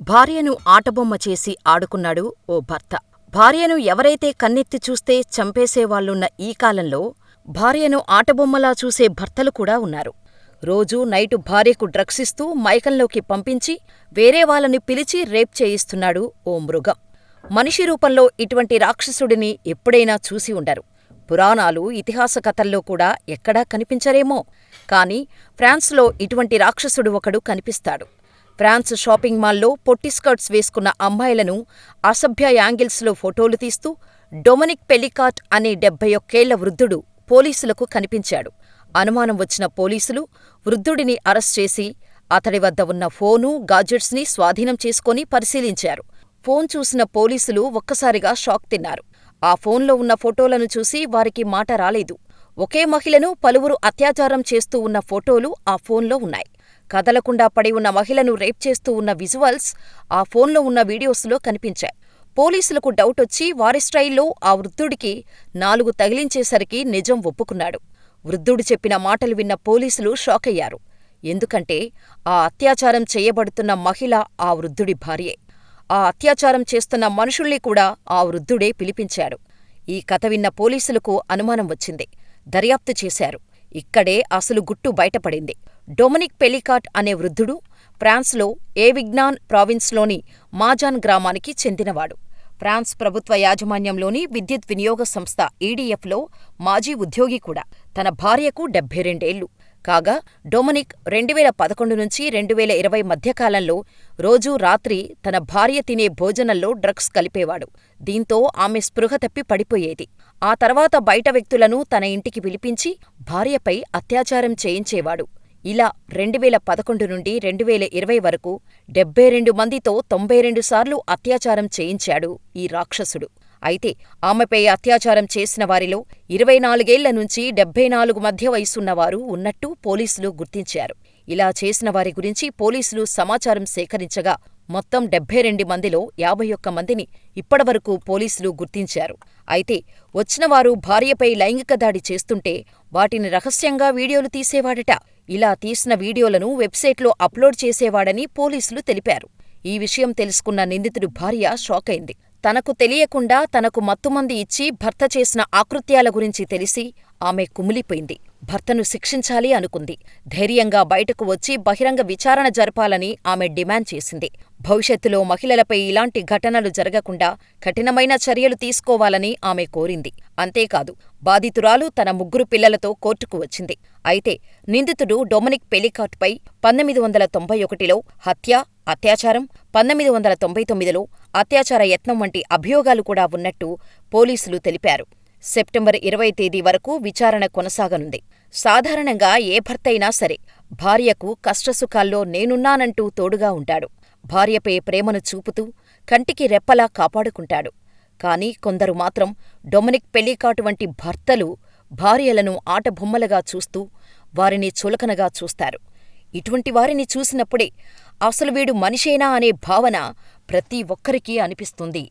భార్యను ఆటబొమ్మ చేసి ఆడుకున్నాడు ఓ భర్త. భార్యను ఎవరైతే కన్నెత్తి చూస్తే చంపేసేవాళ్ళున్న ఈ కాలంలో భార్యను ఆటబొమ్మలా చూసే భర్తలు కూడా ఉన్నారు. రోజూ నైటు భార్యకు డ్రగ్సిస్తూ మైకంలోకి పంపించి వేరే వాళ్ళని పిలిచి రేప్ చేయిస్తున్నాడు ఓ మృగం. మనిషి రూపంలో ఇటువంటి రాక్షసుడిని ఎప్పుడైనా చూసి ఉండరు. పురాణాలు, ఇతిహాస కథల్లో కూడా ఎక్కడా కనిపించరేమో! కాని ఫ్రాన్స్లో ఇటువంటి రాక్షసుడు ఒకడు కనిపిస్తాడు. ఫ్రాన్స్ షాపింగ్ మాల్లో పొట్టి స్కర్ట్స్ వేసుకున్న అమ్మాయిలను అసభ్య యాంగిల్స్లో ఫోటోలు తీస్తూ డొమినిక్ పెలికాట్ అనే డెబ్బై ఒక్కేళ్ళ వృద్ధుడు పోలీసులకు కనిపించాడు. అనుమానం వచ్చిన పోలీసులు వృద్ధుడిని అరెస్ట్ చేసి అతడి వద్ద ఉన్న ఫోను, గాడ్జెట్స్ని స్వాధీనం చేసుకొని పరిశీలించారు. ఫోన్ చూసిన పోలీసులు ఒక్కసారిగా షాక్ తిన్నారు. ఆ ఫోన్లో ఉన్న ఫోటోలను చూసి వారికి మాట రాలేదు. ఒకే మహిళను పలువురు అత్యాచారం చేస్తూ ఉన్న ఫోటోలు ఆ ఫోన్లో ఉన్నాయి. కదలకుండా పడి ఉన్న మహిళను రేప్ చేస్తూ ఉన్న విజువల్స్ ఆ ఫోన్లో ఉన్న వీడియోస్లో కనిపించాయి. పోలీసులకు డౌటొచ్చి వారి స్టైల్లో ఆ వృద్ధుడికి నాలుగు తగిలించేసరికి నిజం ఒప్పుకున్నాడు. వృద్ధుడు చెప్పిన మాటలు విన్న పోలీసులు షాకయ్యారు. ఎందుకంటే ఆ అత్యాచారం చేయబడుతున్న మహిళ ఆ వృద్ధుడి భార్యే. ఆ అత్యాచారం చేస్తున్న మనుషుల్ని కూడా ఆ వృద్ధుడే పిలిపించాడు. ఈ కథ విన్న పోలీసులకు అనుమానం వచ్చింది. దర్యాప్తు చేశారు. ఇక్కడే అసలు గుట్టు బయటపడింది. డొమినిక్ పెలికాట్ అనే వృద్ధుడు ఫ్రాన్స్లో ఏవిగ్నాన్ ప్రావిన్స్లోని మాజాన్ గ్రామానికి చెందినవాడు. ఫ్రాన్స్ ప్రభుత్వ యాజమాన్యంలోని విద్యుత్ వినియోగ సంస్థ ఈడీఎఫ్లో మాజీ ఉద్యోగి కూడా. తన భార్యకు డెబ్బై రెండేళ్ళు. కాగా డొమినిక్ రెండువేల పదకొండు నుంచి రెండువేల ఇరవై మధ్యకాలంలో రోజూ రాత్రి తన భార్య తినే భోజనంలో డ్రగ్స్ కలిపేవాడు. దీంతో ఆమె స్పృహ తప్పి పడిపోయేది. ఆ తర్వాత బయట వ్యక్తులను తన ఇంటికి పిలిపించి భార్యపై అత్యాచారం చేయించేవాడు. ఇలా రెండువేల పదకొండు నుండి రెండువేల ఇరవై వరకు డెబ్బై రెండు మందితో తొంభై రెండు సార్లు అత్యాచారం చేయించాడు ఈ రాక్షసుడు. అయితే ఆమెపై అత్యాచారం చేసిన వారిలో ఇరవై నాలుగేళ్ళ నుంచి డెబ్బై నాలుగు మధ్య వయసున్నవారు ఉన్నట్టు పోలీసులు గుర్తించారు. ఇలా చేసిన వారి గురించి పోలీసులు సమాచారం సేకరించగా మొత్తం డెబ్బై రెండు మందిలో యాభై ఒక్క మందిని ఇప్పటివరకు పోలీసులు గుర్తించారు. అయితే వచ్చినవారు భార్యపై లైంగిక దాడి చేస్తుంటే వాటిని రహస్యంగా వీడియోలు తీసేవాడట. ఇలా తీసిన వీడియోలను వెబ్సైట్లో అప్లోడ్ చేసేవాడని పోలీసులు తెలిపారు. ఈ విషయం తెలుసుకున్న నిందితుడి భార్య షాకైంది. తనకు తెలియకుండా తనకు మత్తుమంది ఇచ్చి భర్త చేసిన ఆకృత్యాల గురించి తెలిసి ఆమె కుమిలిపోయింది. భర్తను శిక్షించాలి అనుకుంది. ధైర్యంగా బయటకు వచ్చి బహిరంగ విచారణ జరపాలని ఆమె డిమాండ్ చేసింది. భవిష్యత్తులో మహిళలపై ఇలాంటి ఘటనలు జరగకుండా కఠినమైన చర్యలు తీసుకోవాలని ఆమె కోరింది. అంతేకాదు బాధితురాలు తన ముగ్గురు పిల్లలతో కోర్టుకు వచ్చింది. అయితే నిందితుడు డొమినిక్ పెలికాట్పై పంతొమ్మిది వందల తొంభై ఒకటిలో హత్య, అత్యాచారం, పంతొమ్మిది వందల తొంభై తొమ్మిదిలో అత్యాచార యత్నం వంటి అభియోగాలు కూడా ఉన్నట్టు పోలీసులు తెలిపారు. సెప్టెంబర్ ఇరవై తేదీ వరకు విచారణ కొనసాగనుంది. సాధారణంగా ఏ భర్తైనా సరే భార్యకు కష్టసుఖాల్లో నేనున్నానంటూ తోడుగా ఉంటాడు. భార్యపై ప్రేమను చూపుతూ కంటికి రెప్పలా కాపాడుకుంటాడు. కాని కొందరు మాత్రం డొమినిక్ పెలికాట్ వంటి భర్తలు భార్యలను ఆటబొమ్మలుగా చూస్తూ వారిని చులకనగా చూస్తారు. ఇటువంటి వారిని చూసినప్పుడే అసలు వీడు మనిషేనా అనే భావన ప్రతి ఒక్కరికీ అనిపిస్తుంది.